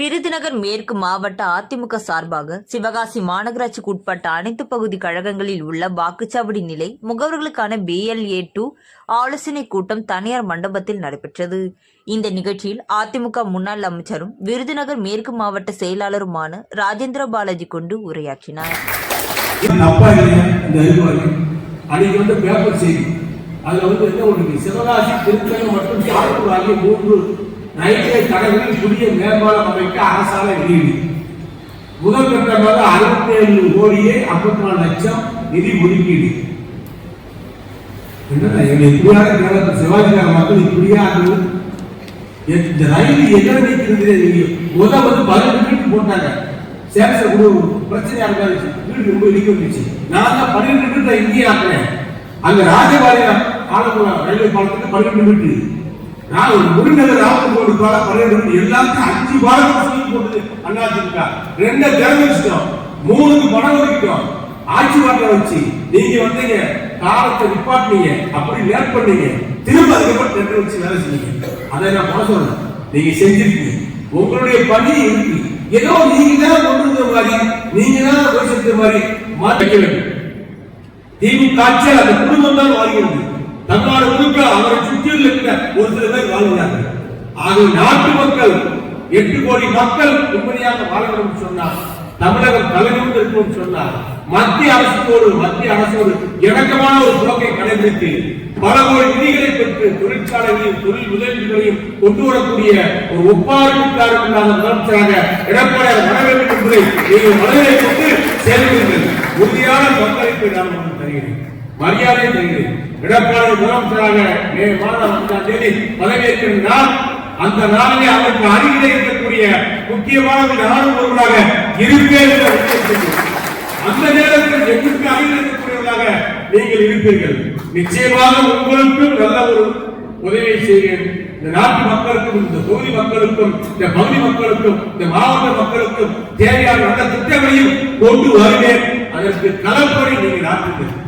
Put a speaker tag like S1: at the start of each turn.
S1: விருதுநகர் மேற்கு மாவட்ட அதிமுக சார்பாக சிவகாசி மாநகராட்சிக்கு உட்பட்ட அனைத்து பகுதி கழகங்களில் உள்ள வாக்குச்சாவடி நிலை முகவர்களுக்கான பிஎல்ஏ டூ ஆலோசனை கூட்டம் தனியார் மண்டபத்தில் நடைபெற்றது. இந்த நிகழ்ச்சியில் அதிமுக முன்னாள் அமைச்சரும் விருதுநகர் மேற்கு மாவட்ட செயலாளருமான ராஜேந்திர பாலாஜி கொண்டு உரையாற்றினார்.
S2: அன்னைக்கு வந்து பேப்பர் செய்தி அதுல வந்து என்ன ஒன்று சிவகாசி திருத்தணி மற்றும் சாத்தூர் ஆகிய மூன்று ரயில்வே தடங்களில் புதிய மேம்பாலம் அமைக்க அரசாணை வெளியீடு முதல் கட்டமாக அறுபத்தி ஏழு கோடியே ஐம்பத்தி நாலு லட்சம் நிதி ஒதுக்கீடு. என்னடா எங்க இப்படியாக கேரளத்தில் சிவாஜிக்கார மக்கள் இப்படியா இருந்தது? இந்த ரயில் எங்க நிற்கிறது நீங்க முத வந்து பதினெட்டு மீட்டர் போட்டாங்க. சேலச கூட ஒரு பிரச்சனையா இருக்காது. வீடு ரொம்ப இடிக்க வந்துச்சு நான் தான் பன்னிரெண்டு மீட்டர் இங்கேயே ஆக்குறேன். அங்க ராஜபாளையம் ஆலப்புழா ரயில்வே பாலத்துக்கு பன்னிரெண்டு மீட்டர் நான் ஒரு முடிநகர் ராமகோடு பாலம் பன்னிரெண்டு மீட்டர் எல்லாத்தையும் அஞ்சு பாலம் சொல்லி போட்டது அண்ணாதிமுக ரெண்ட திறந்து வச்சுட்டோம். மூணுக்கு பணம் ஒதுக்கிட்டோம் ஆட்சி மாற்றம் வச்சு நீங்க வந்தீங்க காலத்தை நிப்பாட்டினீங்க அப்படி லேட் பண்ணீங்க. திரும்ப அதுக்கப்புறம் டெண்டர் வச்சு வேலை செஞ்சீங்க. அதை நான் பண்ண சொல்றேன் நீங்க செஞ்சிருக்கீங்க. உங்களுடைய பணி இருக்கு ஏதோ நீங்க தான் கொண்டு வந்த மாதிரி நீங்க தான் போய் செஞ்ச மாதிரி மாற்றிக்க வேண்டும். திமுக ஆட்சியால் அந்த குடும்பம் தான் வாழ்கிறது. தமிழ்நாடு முழுக்க அவரை சுற்றியில் ஒரு சில பேர் வாழ்கிறார்கள் ஆக நாட்டு மக்கள் எட்டு கோடி மக்கள் உண்மையாக வாழணும் சொன்னார் தமிழகம் தலைவரும் இருக்கும் சொன்னார் மத்திய அரசோடு மத்திய அரசோடு இணக்கமான ஒரு போக்கை கடைபிடித்து பல கோடி நிதிகளை பெற்று தொழிற்சாலைகளையும் தொழில் முதலீடுகளையும் கொண்டு வரக்கூடிய ஒரு ஒப்பாளர்களுக்காக முதலமைச்சராக எடப்பாடியார் வர வேண்டும் என்பதை நீங்கள் மனதிலே கொண்டு செயல்படுங்கள். உறுதியான பங்களிப்பை நான் தருகிறேன். மரியாதை தருகிறேன். எடப்பாடி முதலமைச்சராக மே மாதம் அஞ்சாம் தேதி பதவியேற்கிற அந்த நாளிலே அவருக்கு அருகிலே இருக்கக்கூடிய முக்கியமான யாரும் ஒருவராக இருப்பேன் அந்த நேரத்தில் எங்களுக்கு அருகில் இருக்கக்கூடியவர்களாக நீங்கள் இருப்பீர்கள். நிச்சயமாக உங்களுக்கும் நல்ல ஒரு உதவியை செய்வேன். இந்த நாட்டு மக்களுக்கும் இந்த தொகுதி மக்களுக்கும் இந்த பகுதி மக்களுக்கும் இந்த மாவட்ட மக்களுக்கும் தேவையான நல்ல திட்டங்களையும் கொண்டு வருவேன். அதற்கு களப்படி நீங்கள் ஆற்றுங்கள்